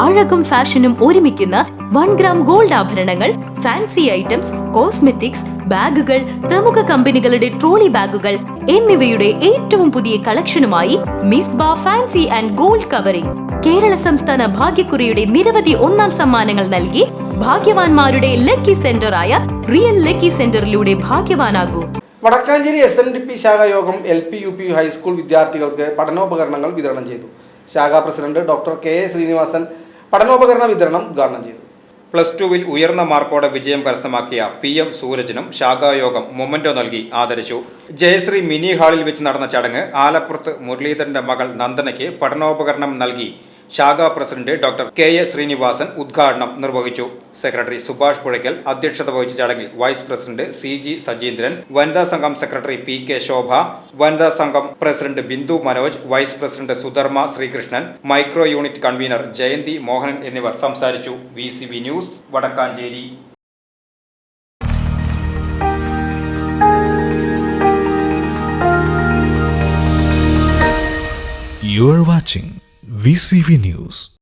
അഴകും ഫാഷനും ഒരുമിക്കുന്ന one gram gold ആഭരണങ്ങൾ ഫാൻസി ഐറ്റംസ് കോസ്മെറ്റിക്സ് ബാഗുകൾ പ്രമുഖ കമ്പനികളുടെ ട്രോളി ബാഗുകൾ എന്നിവയുടെ ഏറ്റവും പുതിയ കളക്ഷനുമായി മിസ് ബാ fancy and gold covering. Kerala സംസ്ഥാന ഭാഗ്യക്കുറിയുടെ നിരവധി ഒന്നാം സമ്മാനങ്ങൾ നൽകി ഭാഗ്യവാന്മാരുടെ ലക്കി സെന്ററായ റിയൽ ലക്കി സെന്ററിലൂടെ ഭാഗ്യവാനാകൂ. Vadakkanchery S N D P ശാഖാ യോഗം L P U P high school വിദ്യാർത്ഥികൾക്ക് പഠനോപകരണങ്ങൾ വിതരണം ചെയ്തു. ശാഖാ president doctor K A Sreenivasan പഠനോപകരണ വിതരണം ഉദ്ഘാടനം ചെയ്തു. പ്ലസ് ടുവിൽ ഉയർന്ന മാർക്കോടെ വിജയം കരസ്ഥമാക്കിയ പി എം സൂരജിനും ശാഖായോഗം മൊമെന്റോ നൽകി ആദരിച്ചു. ജയശ്രീ മിനി ഹാളിൽ വെച്ച് നടന്ന ചടങ്ങ് ആലപ്പുറത്ത് മുരളീധരന്റെ മകൾ നന്ദനയ്ക്ക് പഠനോപകരണം നൽകി. ശാഖാ president doctor K A Sreenivasan ഉദ്ഘാടനം നിർവഹിച്ചു. സെക്രട്ടറി സുഭാഷ് പുഴയ്ക്കൽ അധ്യക്ഷത വഹിച്ച ചടങ്ങിൽ vice president C G Sajeendran വനിതാ സംഘം സെക്രട്ടറി പി കെ ശോഭ വനിതാ സംഘം president Bindu Manoj vice president Sudharma Sreekrishnan micro unit convener Jayanthi Mohanan എന്നിവർ സംസാരിച്ചു. V news Vadakkanchery. You are watching VCV News.